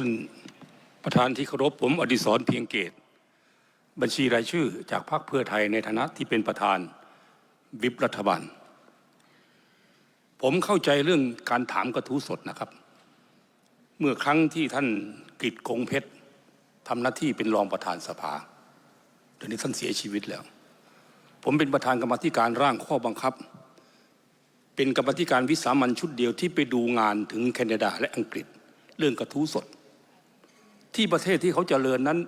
ท่านประธานที่เคารพผมอดิศรเพียงเกต บัญชีรายชื่อจากพรรคเพื่อไทยในฐานะที่เป็นประธานวิปรัฐบาล ผมเข้าใจเรื่องการถามกระทู้สดนะครับ เมื่อครั้งที่ท่านกิตคงเพชรทำหน้าที่เป็นรองประธานสภาเดี๋ยวนี้ท่านเสียชีวิตแล้ว ผมเป็นประธานกรรมธิการร่างข้อบังคับ เป็นกรรมธิการวิสามันชุดเดียวที่ไปดูงานถึงแคนาดาและอังกฤษ เรื่องกระทู้สด ที่ประเทศที่เขาเจริญนั้น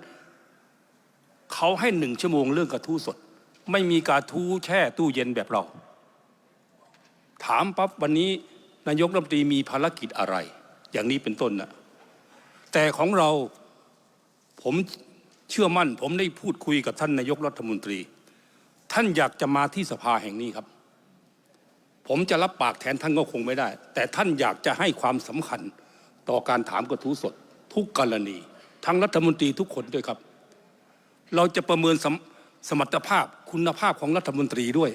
เขาให้หนึ่งชั่วโมงเรื่องกระทู้สด ไม่มีกระทู้แช่ตู้เย็นแบบเรา ถามปั๊บวันนี้นายกรัฐมนตรีมีภารกิจอะไร อย่างนี้เป็นต้นนะแต่ของเราผมเชื่อมั่น ผมได้พูดคุยกับท่านนายกรัฐมนตรี ท่านอยากจะมาที่สภาแห่งนี้ครับ ผมจะรับปากแทนท่านก็คงไม่ได้ แต่ท่านอยากจะให้ความสำคัญต่อการถามกระทู้สดทุกกรณี ทั้งรัฐมนตรีทุกคนด้วยครับ เราจะประเมินสมสมรรถภาพคุณภาพของรัฐมนตรีด้วย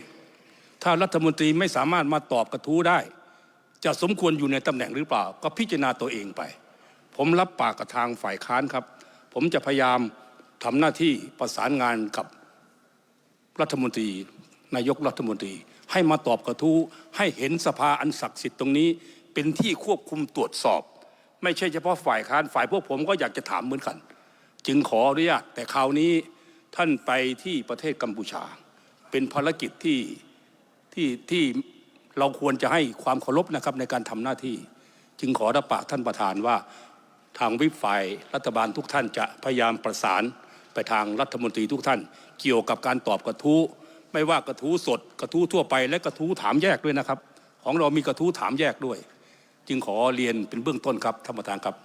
ถ้ารัฐมนตรีไม่สามารถมาตอบกระทู้ได้ จะสมควรอยู่ในตำแหน่งหรือเปล่า ก็พิจารณาตัวเองไป ผมรับปากกับทางฝ่ายค้านครับ ผมจะพยายามทำหน้าที่ประสานงานกับรัฐมนตรี นายกรัฐมนตรี ให้มาตอบกระทู้ให้เห็นสภาอันศักดิ์สิทธิ์ตรงนี้ เป็นที่ควบคุมตรวจสอบ ไม่ใช่เฉพาะฝ่ายค้านฝ่ายพวกผมก็อยากจะถามเหมือนกัน จึงขออนุญาตแต่คราวนี้ท่านไปที่ประเทศกัมพูชา เป็นภารกิจที่ที่ที่เราควรจะให้ความเคารพนะครับในการทำหน้าที่ จึงขอรับปากท่านประธานว่าทางวิปฝ่ายรัฐบาลทุกท่านจะพยายามประสานไปทางรัฐมนตรีทุกท่าน เกี่ยวกับการตอบกระทู้ไม่ว่ากระทู้สด กระทู้ทั่วไปและกระทู้ถามแยกด้วยนะครับ ของเรามีกระทู้ถามแยกด้วย จึงขอเรียนเป็นเบื้องต้นครับท่านประธานครับ